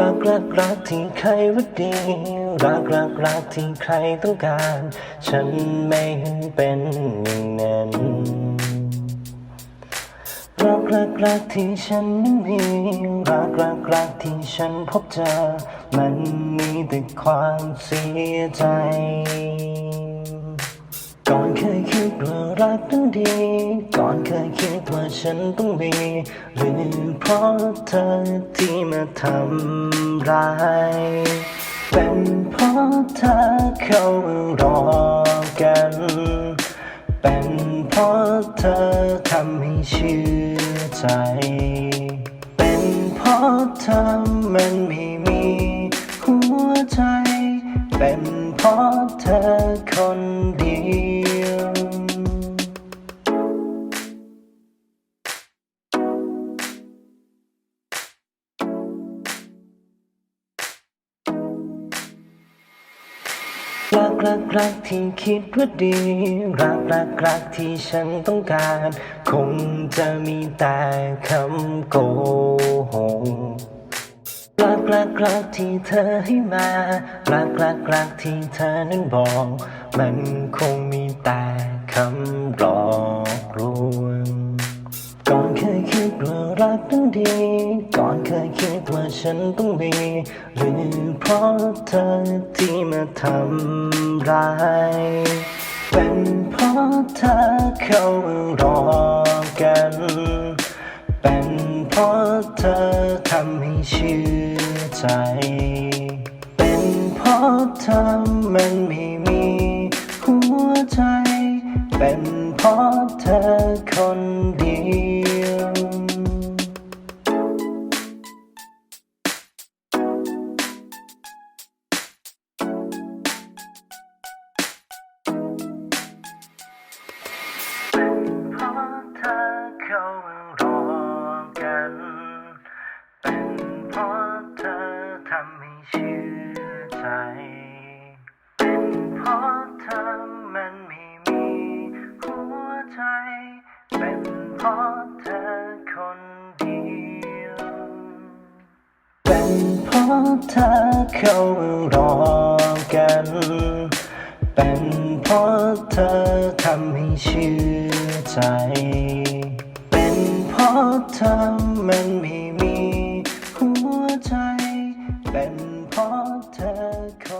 รักรักรักที่ใครว่าดี รักรักรักที่ใครต้องการ ฉันไม่เป็นอย่างนั้นรักรักรักที่ฉันนั้นมี รักรักรักที่ฉันพบเจอ มันมีแต่ความเสียใจ รักนั้นดี ก่อนเคยคิดว่าฉันต้องมีหรือเพราะเธอที่มาทำร้าย เป็นเพราะเธอเขารอกัน เป็นเพราะเธอทำให้เชื่อใจ เป็นเพราะเธอมันไม่มีหัวใจ เป็นเพราะเธอ รักรักรักที่คิดว่าดี รักรักรักที่ฉันต้องการ คงจะมีแต่คำโกหกรักรักรักที่เธอให้มา รักรักรักที่เธอนั้นบอก มันคง ดว่ารักนั้นดี ก่อนเคยคิดว่าฉันต้องมี หรือเพราะเธอที่มาทำร้าย เป็นเพราะเธอเขารอกัน เป็นเพราะเธอทำให้เชื่อใจ เป็นเพราะเธอมันม่ัน เป็นเพราะเธอทำให้เชื่อใจ เป็นเพราะเธอมันไม่มีหัวใจ เป็นเพราะเธอคนเดียว เป็นเพราะเธอเขารอกัน เป็นเพราะเธอทำให้เชื่อใจะเธอมันไม่มีหัวใจ เป็นเพราะเธอคน